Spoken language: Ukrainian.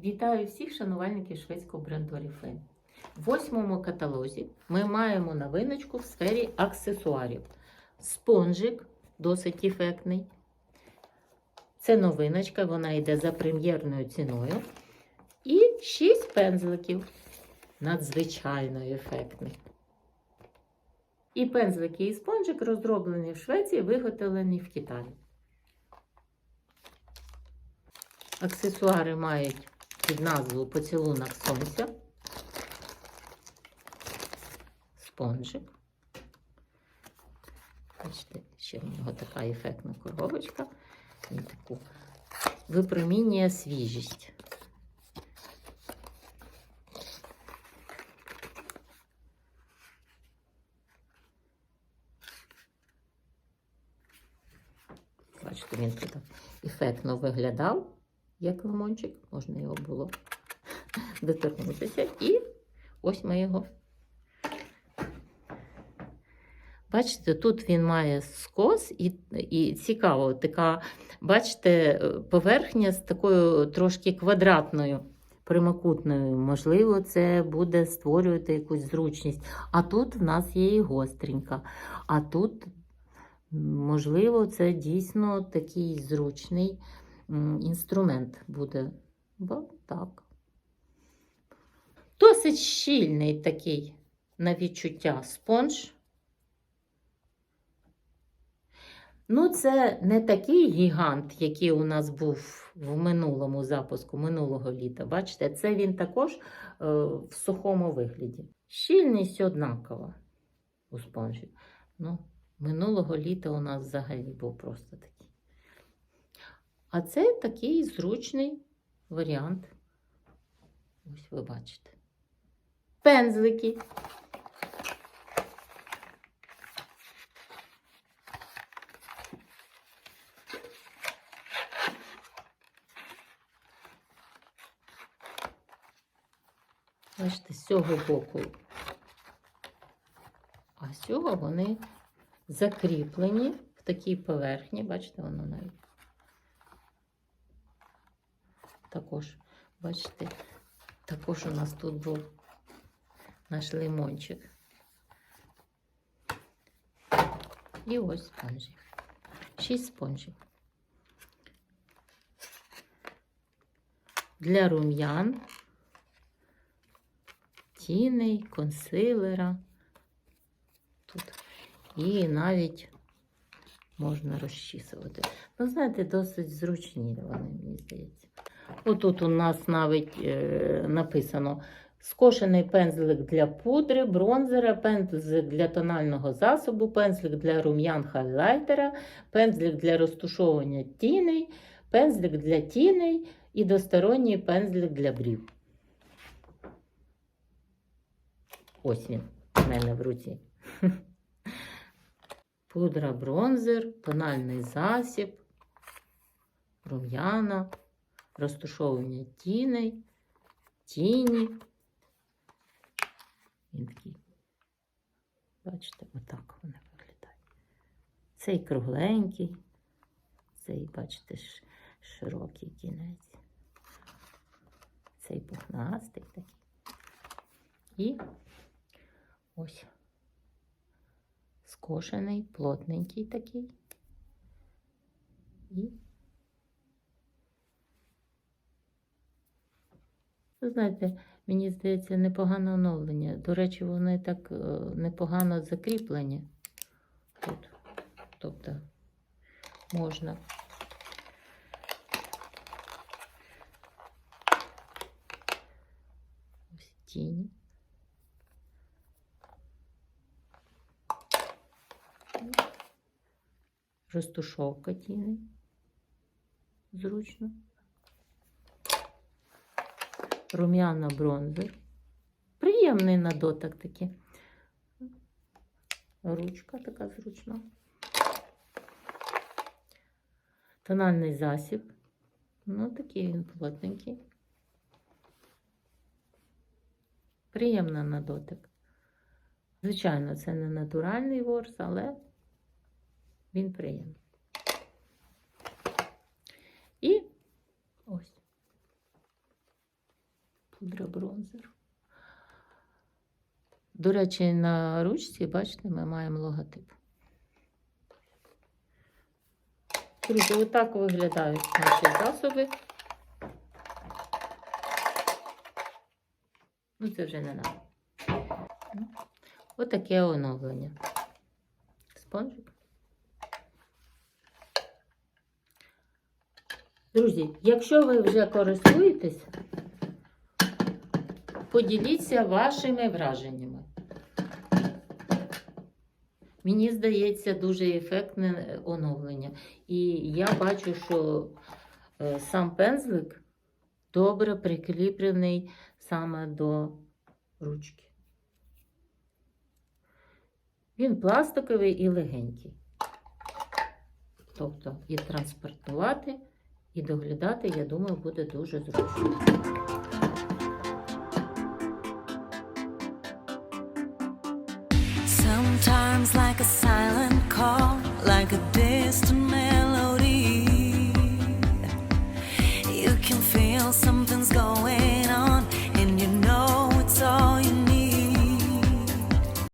Вітаю всіх шанувальників шведського бренду Oriflame. В восьмому каталозі ми маємо новиночку в сфері аксесуарів. Спонжик досить ефектний. Це новиночка, вона йде за прем'єрною ціною. І 6 пензликів. Надзвичайно ефектних. І пензлики, і спонжик розроблені в Швеції, виготовлені в Китаї. Аксесуари мають під назву Поцілунок сонця. Спонжик. Бачите, ще в нього така ефектна коробочка. Він таку випромінює свіжість. Бачите, він тут ефектно виглядав, як лимончик. Можна його було доторкнутися. І ось ми його. Бачите, тут він має скос і, і цікаво, така, бачите, поверхня з такою трошки квадратною, прямокутною. Можливо, це буде створювати якусь зручність. А тут в нас є і гостренька. А тут, можливо, це дійсно такий зручний інструмент буде. Бо так. Досить щільний такий на відчуття спонж. Ну, це не такий гігант, який у нас був в минулому запуску, минулого літа. Бачите, це він також е, в сухому вигляді. Щільність однакова у спонжі. Ну, минулого літа у нас взагалі був просто такий. А це такий зручний варіант. Ось ви бачите. Пензлики. Бачите, з цього боку. А з цього вони закріплені в такій поверхні. Бачите, воно навіть. Також, бачите, також у нас тут був наш лимончик. І ось спонжі. Шість спонжів. Для рум'ян тіней, консилера. Тут. І навіть можна розчісувати. Ну, знаєте, досить зручні вони, мені здається. Отут у нас навіть е, написано скошений пензлик для пудри, бронзера, пензлик для тонального засобу, пензлик для рум'ян хайлайтера, пензлик для розтушовування тіней, пензлик для тіней і досторонній пензлик для брів. Ось він в мене в руці. Пудра бронзер, тональний засіб, рум'яна, розташовування тіней, тіні. Він такий, бачите, отак вони виглядають. Цей кругленький, цей, бачите, широкий кінець. Цей пухнастий такий. І Ось. Скошений, плотненький такий. І. Ви знаєте, мені здається, непогане оновлення. До речі, вони так е, непогано закріплені тут. Тобто можна. Ось тіні. Розтушовка тіни. Зручно. Рум'яна бронзер. Приємний на дотик такий. Ручка така зручна. Тональний засіб. Ну, такий він плотненький. Приємна на дотик. Звичайно, це не натуральний ворс, але він приємний. І ось. Пудра бронзер. До речі, на ручці, бачите, ми маємо логотип. Друзі, отак виглядають наші засоби. Ну, це вже не нам. Отаке оновлення. Спонжик. Друзі, якщо ви вже користуєтесь, поділіться вашими враженнями. Мені здається, дуже ефектне оновлення. І я бачу, що е, сам пензлик добре прикріплений саме до ручки. Він пластиковий і легенький. Тобто і транспортувати, і доглядати, я думаю, буде дуже зручно.